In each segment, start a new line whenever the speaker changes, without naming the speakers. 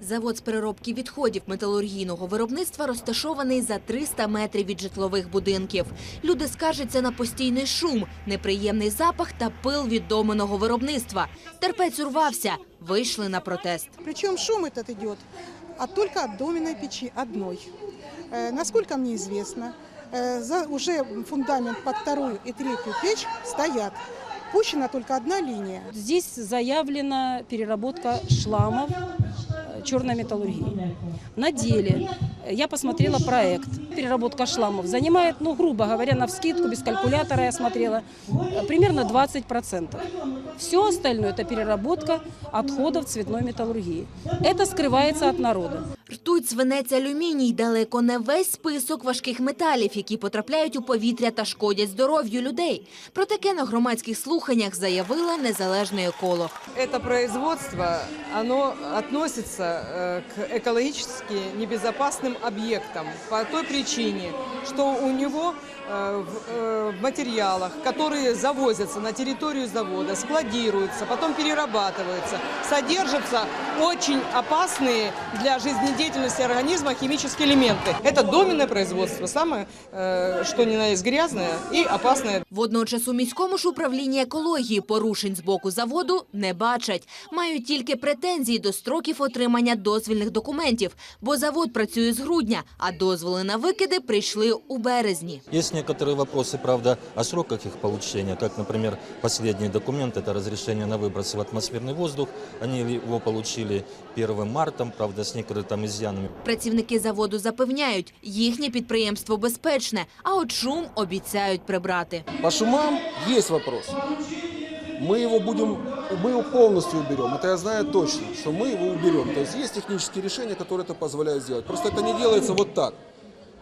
Завод з переробки відходів металургійного виробництва розташований за 300 метрів від житлових будинків. Люди скаржаться на постійний шум, неприємний запах та пил від доменного виробництва. Терпець урвався. Вийшли на протест.
Причем шум этот идет от только от доменной печи одной. Э, насколько мне известно, э, за, уже фундамент под вторую и третью печь стоят. Пущена только одна линия.
Здесь заявлена переработка шламов э, черной металлургии. На деле э, я посмотрела проект. Переработка шламов занимает, ну, грубо говоря, на вскидку, без калькулятора я смотрела, э, примерно 20%. Все остальное – это переработка отходов цветной металлургии. Это скрывается от народа.
Ртуть, свинець, алюміній – далеко не весь список важких металів, які потрапляють у повітря та шкодять здоров'ю людей. Про таке на громадських слуханнях заявила незалежний еколог.
Это производство, оно относится э, к экологически небезопасным объектам по той причине, что у него э, в э, в материалах, которые завозятся на территорию завода, складируются, потом перерабатываются, содержатся очень опасные для жизнедеятельности организма химические элементы. Это доменное производство, самое, э, что ни на есть грязное и опасное
Водночас у міському ж управлінні екології порушень з боку заводу не бачать. Мають тільки претензії до строків отримання дозвільних документів, бо завод працює з грудня, а дозволи на викиди прийшли у березні.
Есть некоторые вопросы, правда, о сроках их получения, как, например, последний документ, это разрешение на выбросы в атмосферный воздух. Они его получили 1 марта, правда, с некоторыми там изъянами.
Працівники заводу запевняють, їхнє підприємство безпечне, а от шум обіцяють прибрати.
По шумам есть вопрос. Мы его будем, мы его полностью уберем. Это я знаю точно, что мы его уберем. То есть есть технические решения, которые это позволяют сделать. Просто это не делается вот так.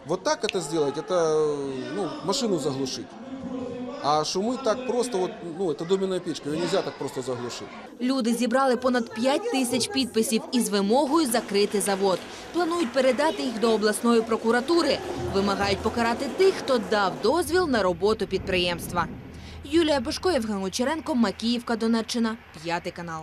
Вот так это сделать, это ну, машину заглушить. А шуми так просто, от, ну, це доменная печка, ее нельзя так просто заглушити.
Люди зібрали понад 5 тисяч підписів із вимогою закрити завод. Планують передати їх до обласної прокуратури. Вимагають покарати тих, хто дав дозвіл на роботу підприємства. Юлія Бошко, Євген Гучеренко, Макіївка, Донеччина, п'ятий канал.